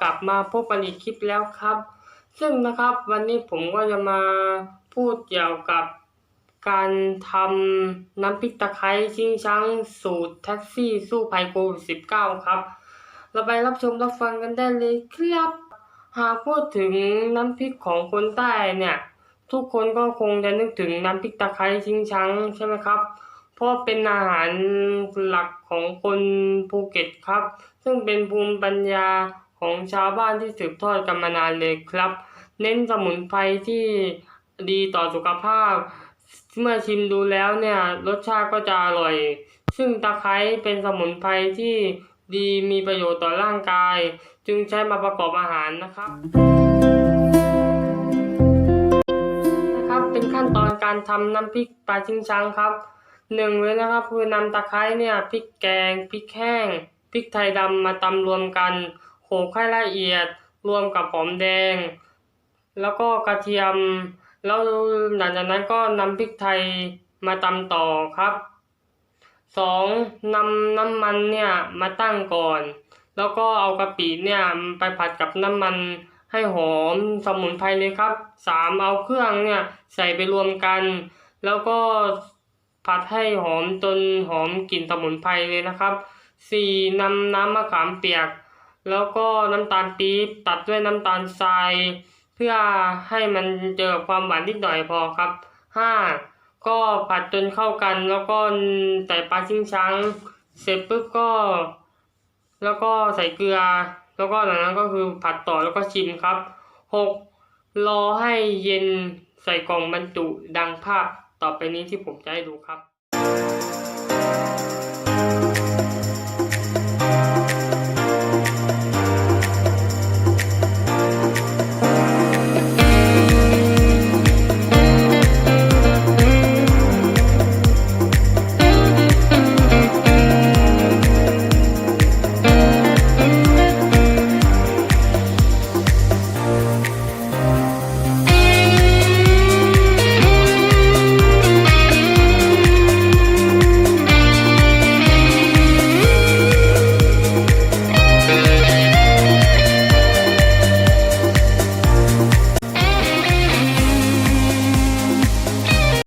กลับมาพบกันอีกคลิปแล้วครับ ซึ่งนะครับวันนี้ผมก็จะมาพูดเกี่ยวกับการทำน้ำพริกตะไคร้ชิงช้างสูตรแท็กซี่สู้ภัยโควิด19 ครับ เราไปรับชมรับฟังกันได้เลยครับ หากพูดถึงน้ำพริกของคนใต้เนี่ย ทุกคนก็คงจะนึกถึงน้ำพริกตะไคร้ชิงช้างใช่ไหมครับเพราะเป็นอาหารหลักของคนภูเก็ตครับ ซึ่งเป็นภูมิปัญญา ของชาวบ้านที่สืบทอดกันมานานเลยครับ เน้นสมุนไพรที่ดีต่อสุขภาพ เมื่อชิมดูแล้วเนี่ยรสชาติก็จะอร่อย ซึ่งตะไคร้เป็นสมุนไพรที่ดีมีประโยชน์ต่อร่างกาย จึงใช้มาประกอบอาหารนะครับนะครับ เป็นขั้นตอนการทำน้ำพริกปลาชิงช้างครับหนึ่งเลยนะครับ คือนำตะไคร้เนี่ยพริกแกงพริกแห้งพริกไทยดำมาตำรวมกัน โขลกให้ละเอียดรวมกับหอมแดง แล้วก็กระเทียม แล้วหลังจากนั้นก็นำพริกไทยมาตำต่อครับสองนำน้ำมันเนี่ยมาตั้งก่อน แล้วก็เอากะปิเนี่ยไปผัดกับน้ำมันให้หอมสมุนไพรเลยครับสามเอาเครื่องเนี่ยใส่ไปรวมกัน แล้วก็ผัดให้หอมจนหอมกลิ่นสมุนไพรเลยนะครับสี่นำน้ำมะขามเปียก แล้วก็น้ำตาลปี๊บตัดด้วยน้ำตาลทราย เพื่อให้มันเจอความหวานนิดหน่อยพอครับห้าก็ผัดจนเข้ากัน แล้วก็ใส่ปลาชิงช้าง เสร็จปุ๊บก็ แล้วก็ใส่เกลือ แล้วก็หลังนั้นก็คือผัดต่อแล้วก็ชิมครับหกรอให้เย็นใส่กล่องบรรจุดังภาพต่อไปนี้ที่ผมจะให้ดูครับ